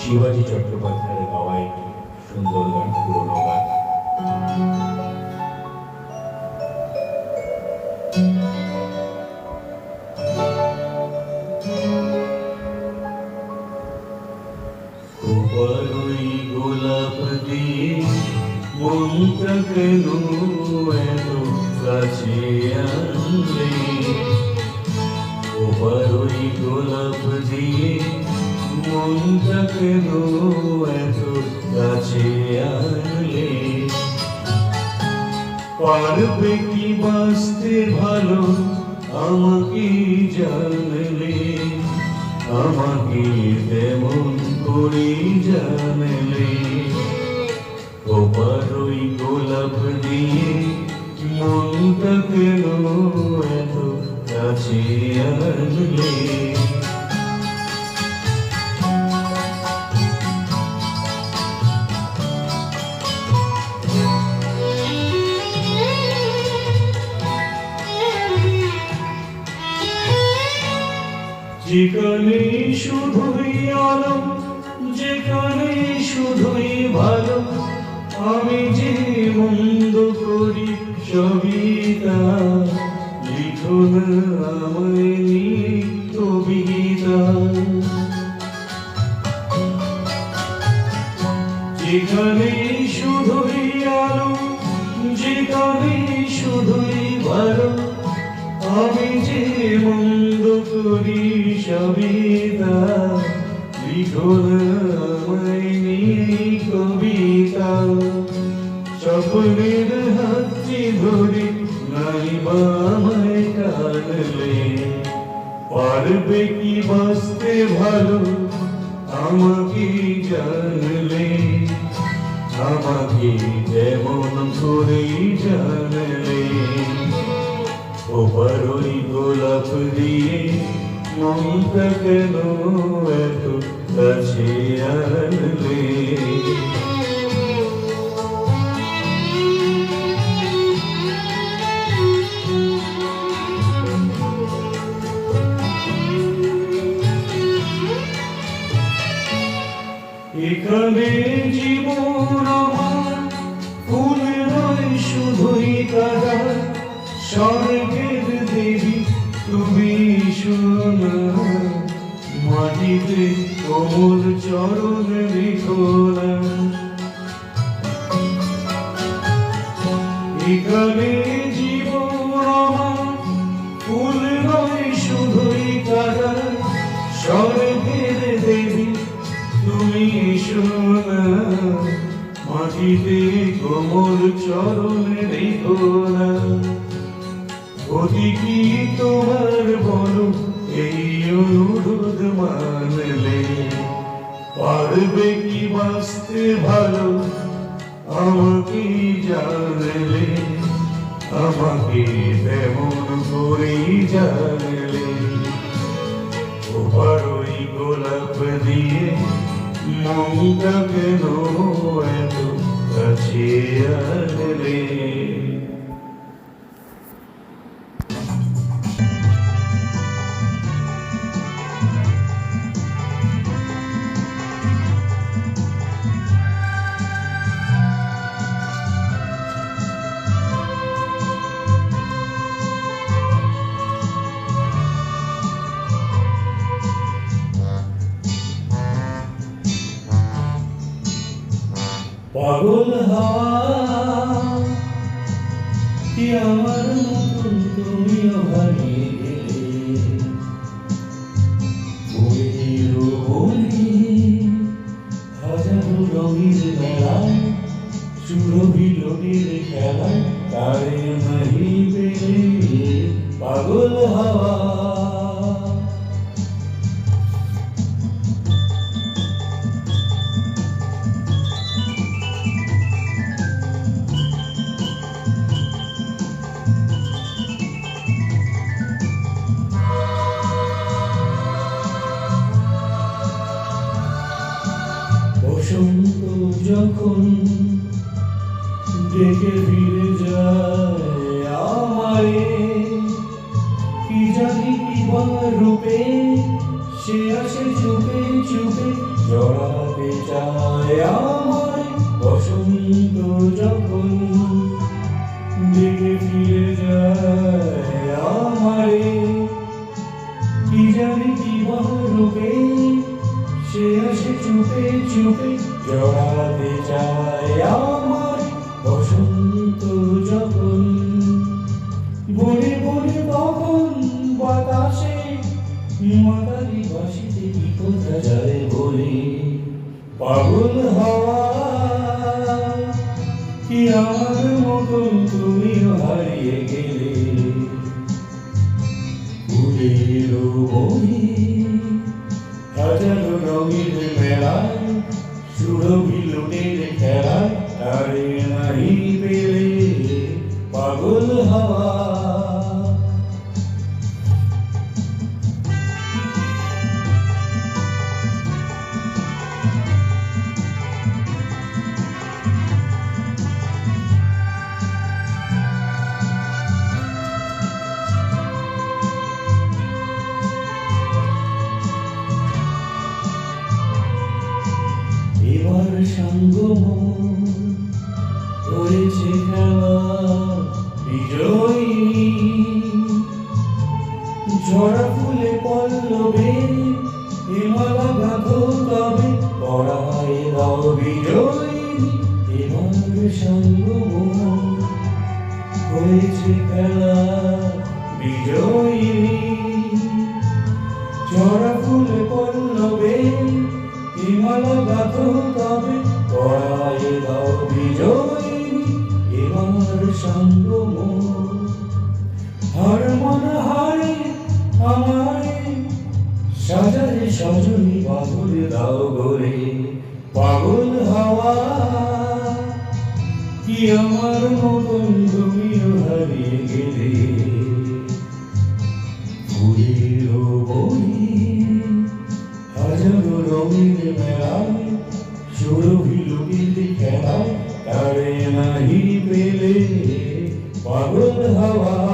শিবাজি চট্টোপাধ্যায়ের গাওয়া একটি সুন্দর গান পুরোনো গান। কেন এত কাছে আনলে ওপারই গোলাপ দিয়ে মনটা কেন এত কাছে আনলে পারবে কি বাঁচতে ভালো আমাকে জানলে? আমাকে তেমন করে জানলে? ওপারই গোলাপ দিয়ে মনটা কেন এত কাছে আনলে যেখানে শুধুই আলো যেখানে শুধুই ভালো আমি যে মন্দ করি সবিতা আমায় নিয়ে কবিতা যেখানে শুধুই আলো, যেখানে শুধুই ভালো, আমি যে মন্দ করি সবিতা লিখল আমায় নিয়ে কবিতা সকলের হাতটি ধরে নাই বা আমায় পারবে কি বাঁচতে ভালো? আমাকে জানলে, আমাকে যেমন করে জানলে? ওপারই গোলাপ দিয়ে মনটা কেন এত কাছে আনলে? মাটিতে কোমল চরণ রেখো না জীবন ফুল নয়, শুধুই কাদা। স্বর্গের দেবী, তুমি শোনা মাটিতে কোমল চরণ না অতি কি তোমার বলো মানলে পারবে কি বাঁচতে ভালো? আমাকে জানলে, আমাকে তেমন করেই জানলে। ওপারই গোলাপ দিয়ে মনটা কেন এত কাছে আনলে? পাগল হাওয়া কি আমার মতন তুমিও হারিয়ে রঙের মেলায়, সুরভি লোকের খেলায়, তারে নাহি পেলে, পাগল হাওয়া। সে আসে চুপে চুপে, জড়াতে চায় আমায় বসন্ত যখন। ডেকে ফিরে যায় আমারে, কি জানি কি রূপে। সে আসে চুপে চুপে, জড়াতে চায় আমায় আমার মতন তুমি হারিয়ে গেলে। ফুলের বই হাজারো রঙের মেলায়, সুরভি লোটের খেলায়, তারে নাহি পেলে পাগল হাওয়া এবার খেলা বিজয়ী ঝরা ফুলে পল্লবে হিমালা গাথো তবে পড়ায় দাও বিজয়ী এবার সঙ্গম হয়েছে খেলা বিজয়ী ঝরা ফুলে পল্লবে হিমাল গাথ তবে পড়ায় দাও বিজয়ী এবার সঙ্গম হার মন হারে আমারে সাজারে সজনী বাবুল দাও গোরে পাগল হাওয়া কি আমার মতন তুমিও হারিয়ে গেলে ফুলের বই হাজারো রঙের মেলায় সুরভি লুকিতে খেলায় তারে নাহি পেলে পাগল হাওয়া